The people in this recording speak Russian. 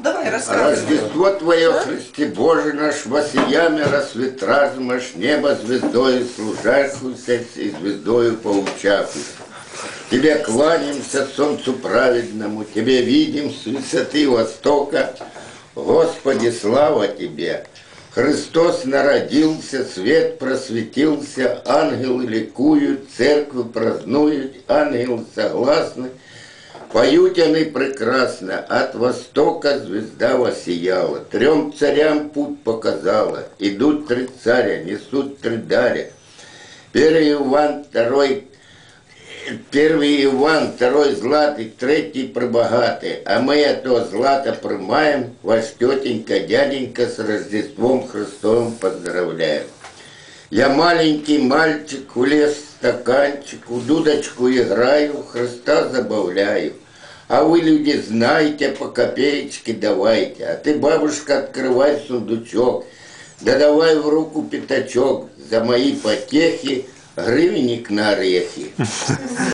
Давай, рассказывай. Рождество Твое, Христе Боже наш, восиями рассвет разумаш, небо звездою служахуся и звездою поучахуся. Тебе кланяемся солнцу праведному, Тебе видим с высоты востока. Господи, слава Тебе! Христос народился, свет просветился, ангелы ликуют, церкви празднуют, ангелы согласны. Поют они прекрасно, от востока звезда воссияла, Трем царям путь показала, идут три царя, несут три даря. Первый Иван, второй Первый Иван, второй златый, третий пробогатый. А мы этого злата примаем, ваш тетенька, дяденька с Рождеством Христовым поздравляем. Я маленький мальчик, в лес стаканчик, в дудочку играю, Христа забавляю. А вы, люди, знаете, по копеечке давайте. А ты, бабушка, открывай сундучок, да давай в руку пятачок за мои потехи, гривенник на орехи.